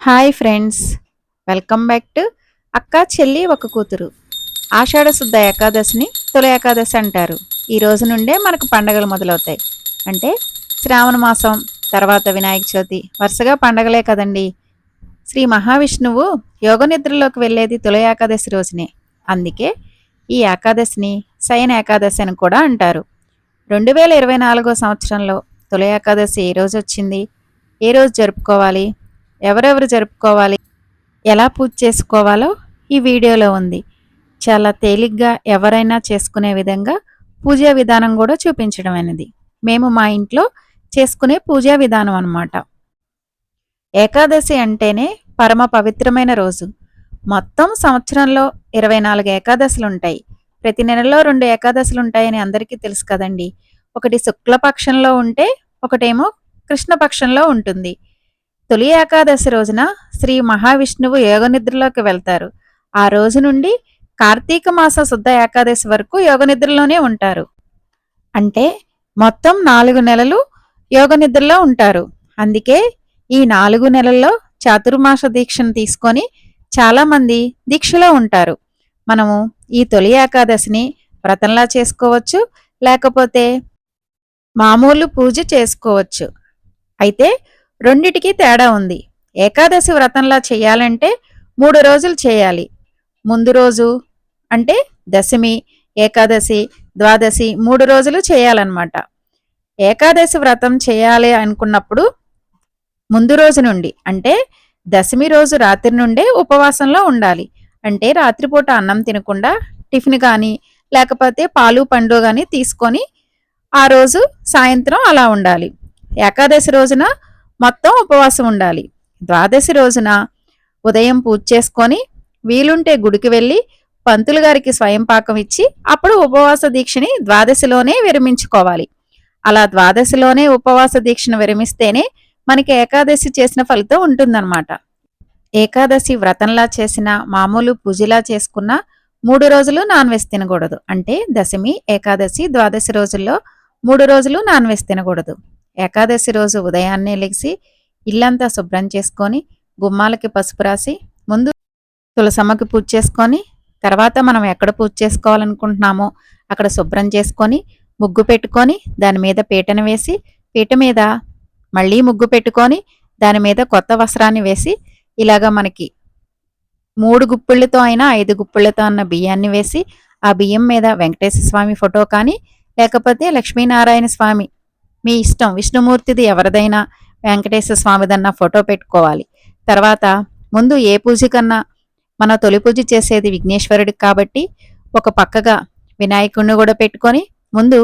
Hi friends welcome back to అక్క చెల్లి ఒక కూతురు. ఆషాఢ శుద్ధ ఏకాదశిని తొలి ఏకాదశి అంటారు. ఈ రోజు నుండే మనకు పండగలు మొదలవుతాయి. అంటే శ్రావణ మాసం తర్వాత వినాయక చవితి వరుసగా పండగలే కదండి. శ్రీ మహావిష్ణువు యోగ నిద్రలోకి వెళ్ళేది తొలి ఏకాదశి రోజునే. అందుకే ఈ ఏకాదశిని శయన ఏకాదశి అని కూడా అంటారు. రెండు వేల ఇరవై నాలుగో సంవత్సరంలో తొలి ఏకాదశి ఏ రోజు వచ్చింది? ఏ రోజు జరుపుకోవాలి? ఎవరెవరు జరుపుకోవాలి? ఎలా పూజ చేసుకోవాలో ఈ వీడియోలో ఉంది. చాలా తేలిగ్గా ఎవరైనా చేసుకునే విధంగా పూజా విధానం కూడా చూపించడం అనేది. మేము మా ఇంట్లో చేసుకునే పూజా విధానం అన్నమాట. ఏకాదశి అంటేనే పరమ పవిత్రమైన రోజు. మొత్తం సంవత్సరంలో ఇరవై నాలుగు ఏకాదశులు ఉంటాయి ప్రతి నెలలో రెండు ఏకాదశులు ఉంటాయని అందరికీ తెలుసు కదండి. ఒకటి శుక్లపక్షంలో ఉంటే ఒకటేమో కృష్ణపక్షంలో ఉంటుంది. తొలి ఏకాదశి రోజున శ్రీ మహావిష్ణువు యోగ నిద్రలోకి వెళ్తారు. ఆ రోజు నుండి కార్తీక మాస శుద్ధ ఏకాదశి వరకు యోగ నిద్రలోనే ఉంటారు. అంటే మొత్తం నాలుగు నెలలు యోగ నిద్రలో ఉంటారు. అందుకే ఈ నాలుగు నెలల్లో చాతుర్మాస దీక్షను తీసుకొని చాలామంది దీక్షలో ఉంటారు. మనము ఈ తొలి ఏకాదశిని వ్రతంలా చేసుకోవచ్చు లేకపోతే మామూలు పూజ చేసుకోవచ్చు. అయితే రెండిటికీ తేడా ఉంది. ఏకాదశి వ్రతంలా చేయాలంటే మూడు రోజులు చేయాలి. ముందు రోజు అంటే దశమి ఏకాదశి ద్వాదశి మూడు రోజులు చేయాలన్నమాట. ఏకాదశి వ్రతం చేయాలి అనుకున్నప్పుడు ముందు రోజు నుండి అంటే దశమి రోజు రాత్రి నుండే ఉపవాసంలో ఉండాలి. అంటే రాత్రిపూట అన్నం తినకుండా టిఫిన్ కానీ లేకపోతే పాలు పండు కానీ తీసుకొని ఆ రోజు సాయంత్రం అలా ఉండాలి. ఏకాదశి రోజున మొత్తం ఉపవాసం ఉండాలి. ద్వాదశి రోజున ఉదయం పూజ చేసుకొని వీలుంటే గుడికి వెళ్ళి పంతులు గారికి స్వయం పాకం ఇచ్చి అప్పుడు ఉపవాస దీక్షని ద్వాదశిలోనే విరమించుకోవాలి. అలా ద్వాదశిలోనే ఉపవాస దీక్షను విరమిస్తేనే మనకి ఏకాదశి చేసిన ఫలితం ఉంటుందన్నమాట. ఏకాదశి వ్రతంలా చేసిన మామూలు పూజలా చేసుకున్న మూడు రోజులు నాన్ వెజ్ తినకూడదు. అంటే దశమి ఏకాదశి ద్వాదశి రోజుల్లో మూడు రోజులు నాన్ వెజ్ తినకూడదు. ఏకాదశి రోజు ఉదయాన్నే లెగిసి ఇల్లంతా శుభ్రం చేసుకొని గుమ్మాలకి పసుపు రాసి ముందు తులసమ్మకి పూజ చేసుకొని తర్వాత మనం ఎక్కడ పూజ చేసుకోవాలనుకుంటున్నామో అక్కడ శుభ్రం చేసుకొని ముగ్గు పెట్టుకొని దాని మీద పీటను వేసి పీట మీద మళ్ళీ ముగ్గు పెట్టుకొని దాని మీద కొత్త వస్త్రాన్ని వేసి ఇలాగ మనకి మూడు గుప్పిళ్ళతో అయినా ఐదు గుప్పిళ్ళతో అన్న బియ్యాన్ని వేసి ఆ బియ్యం మీద వెంకటేశ్వర స్వామి ఫోటో కానీ లేకపోతే లక్ష్మీనారాయణ స్వామి మీ ఇష్టం. విష్ణుమూర్తిది ఎవరిదైనా వెంకటేశ్వర స్వామిదన్న ఫోటో పెట్టుకోవాలి. తర్వాత ముందు ఏ పూజ కన్నా మన తొలి పూజ చేసేది విఘ్నేశ్వరుడికి కాబట్టి ఒక పక్కగా వినాయకుడిని కూడా పెట్టుకొని ముందు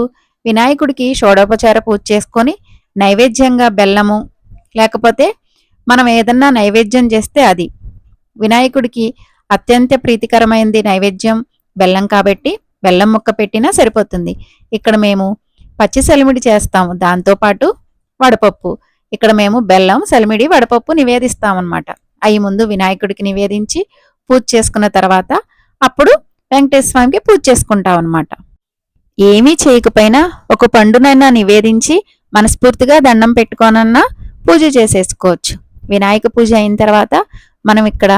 వినాయకుడికి షోడోపచార పూజ చేసుకొని నైవేద్యంగా బెల్లము లేకపోతే మనం ఏదన్నా నైవేద్యం చేస్తే అది. వినాయకుడికి అత్యంత ప్రీతికరమైనది నైవేద్యం బెల్లం కాబట్టి బెల్లం ముక్క పెట్టినా సరిపోతుంది. ఇక్కడ మేము పచ్చి సలిమిడి చేస్తాము. దాంతోపాటు వడపప్పు. ఇక్కడ మేము బెల్లం సలిమిడి వడపప్పు నివేదిస్తామన్నమాట. అవి ముందు వినాయకుడికి నివేదించి పూజ చేసుకున్న తర్వాత అప్పుడు వెంకటేశ్వర స్వామికి పూజ చేసుకుంటాం అనమాట ఏమీ చేయకపోయినా ఒక పండునైనా నివేదించి మనస్ఫూర్తిగా దండం పెట్టుకోనన్నా పూజ చేసేసుకోవచ్చు. వినాయక పూజ అయిన తర్వాత మనం ఇక్కడ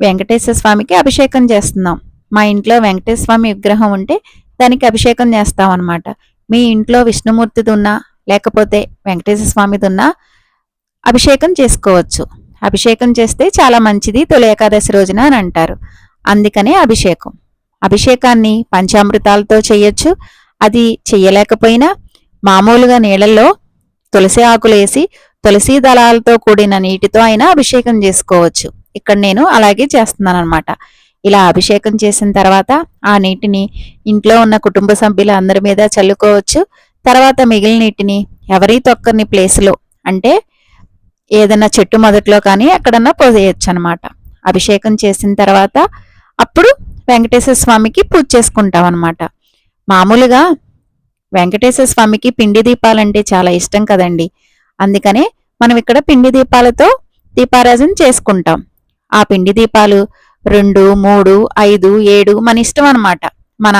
వెంకటేశ్వర స్వామికి అభిషేకం చేస్తున్నాం. మా ఇంట్లో వెంకటేశ్వర స్వామి విగ్రహం ఉంటే దానికి అభిషేకం చేస్తాం అనమాట మీ ఇంట్లో విష్ణుమూర్తిది ఉన్నా లేకపోతే వెంకటేశ్వర స్వామిది ఉన్నా అభిషేకం చేసుకోవచ్చు. అభిషేకం చేస్తే చాలా మంచిది తొలి ఏకాదశి రోజున అని అంటారు. అందుకనే అభిషేకం. అభిషేకాన్ని పంచామృతాలతో చేయొచ్చు. అది చెయ్యలేకపోయినా మామూలుగా నీళ్ళల్లో తులసి ఆకులు వేసి తులసి దళాలతో కూడిన నీటితో అయినా అభిషేకం చేసుకోవచ్చు. ఇక్కడ నేను అలాగే చేస్తున్నాను అనమాట ఇలా అభిషేకం చేసిన తర్వాత ఆ నీటిని ఇంట్లో ఉన్న కుటుంబ సభ్యుల అందరి మీద చల్లుకోవచ్చు. తర్వాత మిగిలిన నీటిని ఎవరి తొక్కని ప్లేస్లో అంటే ఏదైనా చెట్టు మొదట్లో కానీ ఎక్కడన్నా పోసేయచ్చు అనమాట అభిషేకం చేసిన తర్వాత అప్పుడు వెంకటేశ్వర స్వామికి పూజ చేసుకుంటాం అనమాట మామూలుగా వెంకటేశ్వర స్వామికి పిండి దీపాలంటే చాలా ఇష్టం కదండి. అందుకనే మనం ఇక్కడ పిండి దీపాలతో దీపారాజన చేసుకుంటాం. ఆ పిండి దీపాలు రెండు మూడు ఐదు ఏడు మన ఇష్టం అనమాట మన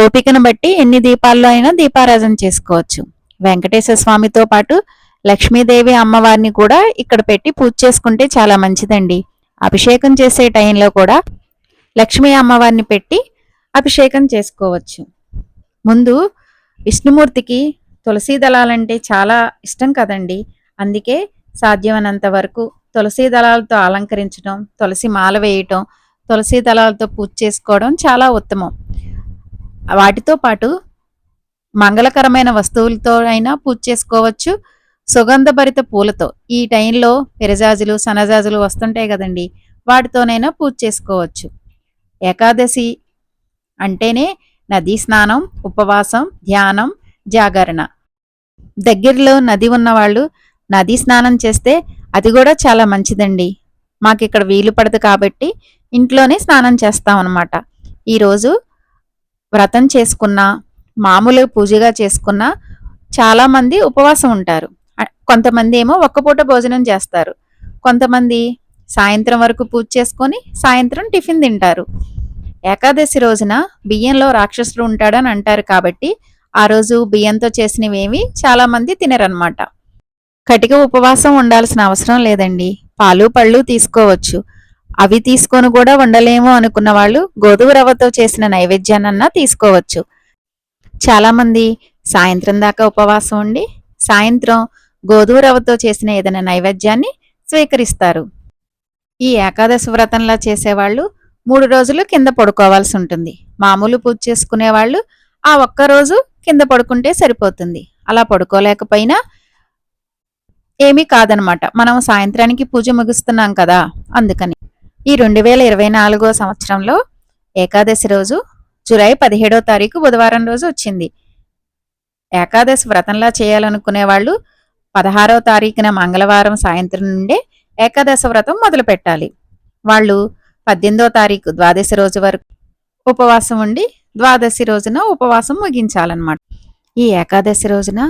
ఓపికను బట్టి ఎన్ని దీపాల్లో అయినా దీపారాధన చేసుకోవచ్చు. వెంకటేశ్వర స్వామితో పాటు లక్ష్మీదేవి అమ్మవారిని కూడా ఇక్కడ పెట్టి పూజ చేసుకుంటే చాలా మంచిదండి. అభిషేకం చేసే టైంలో కూడా లక్ష్మీ అమ్మవారిని పెట్టి అభిషేకం చేసుకోవచ్చు. ముందు విష్ణుమూర్తికి తులసీ దళాలంటే చాలా ఇష్టం కదండి. అందుకే సాధ్యమైనంత వరకు తులసీ దళాలతో అలంకరించడం తులసి మాల వేయటం తులసీ దళాలతో పూజ చేసుకోవడం చాలా ఉత్తమం. వాటితో పాటు మంగళకరమైన వస్తువులతో అయినా పూజ చేసుకోవచ్చు. సుగంధభరిత పూలతో ఈ టైంలో పెరజాజులు సనజాజులు వస్తుంటాయి కదండి వాటితోనైనా పూజ చేసుకోవచ్చు. ఏకాదశి అంటేనే నదీ స్నానం ఉపవాసం ధ్యానం జాగరణ. దగ్గరలో నది ఉన్నవాళ్ళు నదీ స్నానం చేస్తే అది కూడా చాలా మంచిదండి. మాకు ఇక్కడ వీలు పడదు కాబట్టి ఇంట్లోనే స్నానం చేస్తాం అనమాట ఈరోజు వ్రతం చేసుకున్న మామూలు పూజగా చేసుకున్న చాలామంది ఉపవాసం ఉంటారు. కొంతమంది ఏమో ఒక్క పూట భోజనం చేస్తారు. కొంతమంది సాయంత్రం వరకు పూజ చేసుకొని సాయంత్రం టిఫిన్ తింటారు. ఏకాదశి రోజున బియ్యంలో రాక్షసుడు ఉంటాడని అంటారు కాబట్టి ఆ రోజు బియ్యంతో చేసినవేమి చాలామంది తినరనమాట కటిక ఉపవాసం ఉండాల్సిన అవసరం లేదండి. పాలు పళ్ళు తీసుకోవచ్చు. అవి తీసుకొని కూడా ఉండలేము అనుకున్న వాళ్ళు గోధుమ రవ్వతో చేసిన నైవేద్యాన్నన్నా తీసుకోవచ్చు. చాలామంది సాయంత్రం దాకా ఉపవాసం ఉండి సాయంత్రం గోధుమ రవ్వతో చేసిన ఏదైనా నైవేద్యాన్ని స్వీకరిస్తారు. ఈ ఏకాదశి వ్రతంలా చేసేవాళ్ళు మూడు రోజులు కింద పడుకోవాల్సి ఉంటుంది. మామూలు పూజ చేసుకునే వాళ్ళు ఆ ఒక్క రోజు కింద పడుకుంటే సరిపోతుంది. అలా పడుకోలేకపోయినా ఏమీ కాదనమాట. మనం సాయంత్రానికి పూజ ముగిస్తున్నాం కదా అందుకని. ఈ రెండు వేల ఇరవై నాలుగో సంవత్సరంలో ఏకాదశి రోజు జూలై పదిహేడో తారీఖు బుధవారం రోజు వచ్చింది. ఏకాదశి వ్రతంలా చేయాలనుకునే వాళ్ళు పదహారో తారీఖున మంగళవారం సాయంత్రం నుండే ఏకాదశ వ్రతం మొదలు పెట్టాలి. వాళ్ళు పద్దెనిమిదో తారీఖు ద్వాదశి రోజు వరకు ఉపవాసం ఉండి ద్వాదశి రోజున ఉపవాసం ముగించాలన్నమాట. ఈ ఏకాదశి రోజున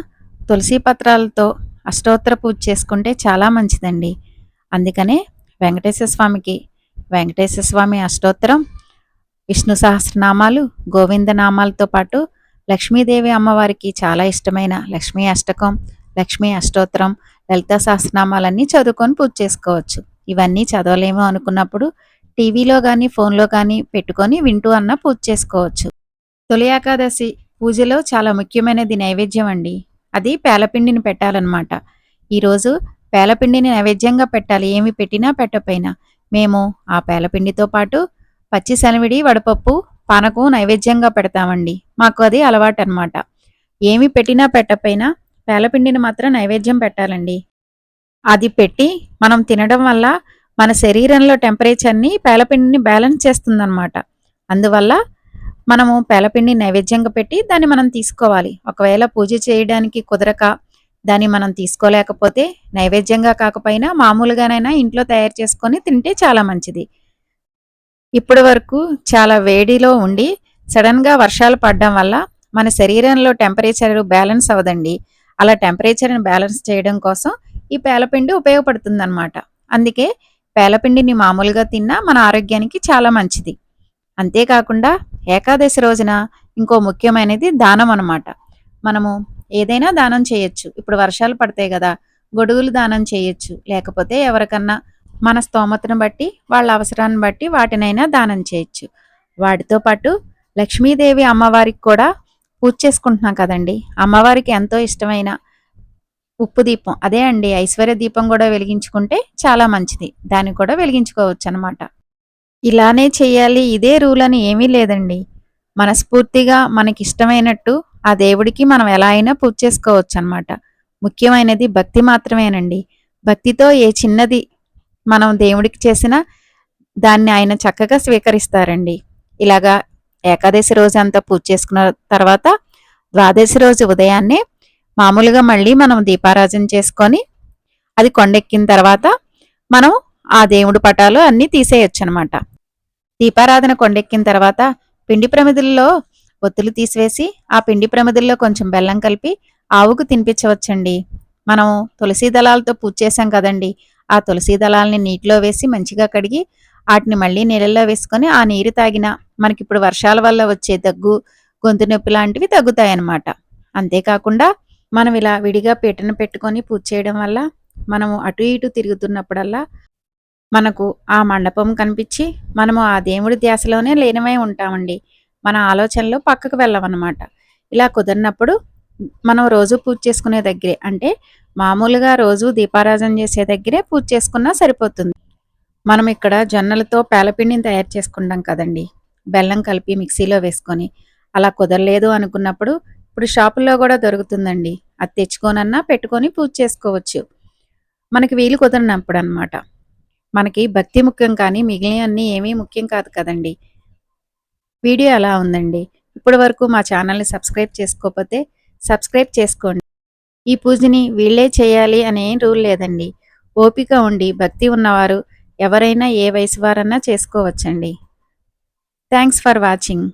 తులసి పత్రాలతో అష్టోత్తర పూజ చేసుకుంటే చాలా మంచిదండి. అందుకనే వెంకటేశ్వర స్వామికి వెంకటేశ్వర స్వామి అష్టోత్తరం విష్ణు సహస్రనామాలు గోవిందనామాలతో పాటు లక్ష్మీదేవి అమ్మవారికి చాలా ఇష్టమైన లక్ష్మీ అష్టకం లక్ష్మీ అష్టోత్తరం లలిత సహస్రనామాలన్నీ చదువుకొని పూజ చేసుకోవచ్చు. ఇవన్నీ చదవలేమో అనుకున్నప్పుడు టీవీలో కానీ ఫోన్లో కానీ పెట్టుకొని వింటూ అన్న పూజ చేసుకోవచ్చు. తొలి ఏకాదశి పూజలో చాలా ముఖ్యమైనది నైవేద్యం అండి. అది పేలపిండిని పెట్టాలన్నమాట. ఈరోజు పేలపిండిని నైవేద్యంగా పెట్టాలి. ఏమి పెట్టినా పెట్టపోయినా మేము ఆ పేలపిండితో పాటు పచ్చి శనవిడి వడపప్పు పానకం నైవేద్యంగా పెడతామండి. మాకు అది అలవాటు అనమాట ఏమి పెట్టినా పెట్టపోయినా పేలపిండిని మాత్రం నైవేద్యం పెట్టాలండి. అది పెట్టి మనం తినడం వల్ల మన శరీరంలో టెంపరేచర్ని పేలపిండిని బ్యాలెన్స్ చేస్తుందన్నమాట. అందువల్ల మనము పేలపిండి నైవేద్యంగా పెట్టి దాన్ని మనం తీసుకోవాలి. ఒకవేళ పూజ చేయడానికి కుదరక దాన్ని మనం తీసుకోలేకపోతే నైవేద్యంగా కాకపోయినా మామూలుగానైనా ఇంట్లో తయారు చేసుకొని తింటే చాలా మంచిది. ఇప్పటి వరకు చాలా వేడిలో ఉండి సడన్గా వర్షాలు పడడం వల్ల మన శరీరంలో టెంపరేచర్ బ్యాలెన్స్ అవ్వదండి. అలా టెంపరేచర్ని బ్యాలెన్స్ చేయడం కోసం ఈ పేలపిండి ఉపయోగపడుతుందన్నమాట. అందుకే పేలపిండిని మామూలుగా తిన్నా మన ఆరోగ్యానికి చాలా మంచిది. అంతేకాకుండా ఏకాదశి రోజున ఇంకో ముఖ్యమైనది దానం అనమాట మనము ఏదైనా దానం చేయొచ్చు. ఇప్పుడు వర్షాలు పడతాయి కదా గొడుగులు దానం చేయొచ్చు. లేకపోతే ఎవరికన్నా మన స్తోమతను బట్టి వాళ్ళ అవసరాన్ని బట్టి వాటినైనా దానం చేయొచ్చు. వాటితో పాటు లక్ష్మీదేవి అమ్మవారికి కూడా పూజ చేసుకుంటున్నాం కదండి. అమ్మవారికి ఎంతో ఇష్టమైన ఉప్పు దీపం. అదే అండి ఐశ్వర్య దీపం కూడా వెలిగించుకుంటే చాలా మంచిది. దాన్ని కూడా వెలిగించుకోవచ్చు అనమాట ఇలానే చేయాలి ఇదే రూల్ అని ఏమీ లేదండి. మనస్ఫూర్తిగా మనకిష్టమైనట్టు ఆ దేవుడికి మనం ఎలా అయినా పూజ చేసుకోవచ్చు అనమాట ముఖ్యమైనది భక్తి మాత్రమేనండి. భక్తితో ఏ చిన్నది మనం దేవుడికి చేసినా దాన్ని ఆయన చక్కగా స్వీకరిస్తారండి. ఇలాగా ఏకాదశి రోజు అంతా పూజ చేసుకున్న తర్వాత ద్వాదశి రోజు ఉదయాన్నే మామూలుగా మళ్ళీ మనం దీపారాజన చేసుకొని అది కొండెక్కిన తర్వాత మనం ఆ దేవుడి పటాలు అన్నీ తీసేయచ్చు అనమాట దీపారాధన కొండెక్కిన తర్వాత పిండి ప్రమిదుల్లో ఒత్తులు తీసివేసి ఆ పిండి ప్రమిదుల్లో కొంచెం బెల్లం కలిపి ఆవుకు తినిపించవచ్చండి. మనం తులసీ దళాలతో పూజ చేసాం కదండి. ఆ తులసీ దళాలని నీటిలో వేసి మంచిగా కడిగి వాటిని మళ్ళీ నీళ్ళల్లో వేసుకొని ఆ నీరు తాగిన మనకిప్పుడు వర్షాల వల్ల వచ్చే దగ్గు గొంతు నొప్పి లాంటివి తగ్గుతాయన్నమాట. అంతేకాకుండా మనం ఇలా విడిగా పీటను పెట్టుకొని పూజ చేయడం వల్ల మనము అటు ఇటు తిరుగుతున్నప్పుడల్లా మనకు ఆ మండపం కనిపించి మనము ఆ దేవుడి ధ్యాసలోనే లీనమై ఉంటామండి. మన ఆలోచనలు పక్కకు వెళ్ళమన్నమాట ఇలా కుదిరినప్పుడు మనం రోజు పూజ చేసుకునే దగ్గరే అంటే మామూలుగా రోజు దీపారాజన చేసే దగ్గరే పూజ చేసుకున్నా సరిపోతుంది. మనం ఇక్కడ జొన్నలతో పేలపిండిని తయారు చేసుకుంటాం కదండి. బెల్లం కలిపి మిక్సీలో వేసుకొని అలా కుదరలేదు అనుకున్నప్పుడు ఇప్పుడు షాపుల్లో కూడా దొరుకుతుందండి. అది తెచ్చుకోనన్నా పెట్టుకొని పూజ చేసుకోవచ్చు. మనకి వీలు కుదరినప్పుడు అనమాట మనకి భక్తి ముఖ్యం కానీ మిగిలినవన్నీ ఏమీ ముఖ్యం కాదు కదండి. వీడియో ఎలా ఉందండి. ఇప్పటి వరకు మా ఛానల్ని సబ్స్క్రైబ్ చేసుకోకపోతే సబ్స్క్రైబ్ చేసుకోండి. ఈ పూజని వీళ్ళే చేయాలి అనే రూల్ లేదండి. ఓపిక ఉండి భక్తి ఉన్నవారు ఎవరైనా ఏ వయసు వారన్నా చేసుకోవచ్చండి. Thanks for watching.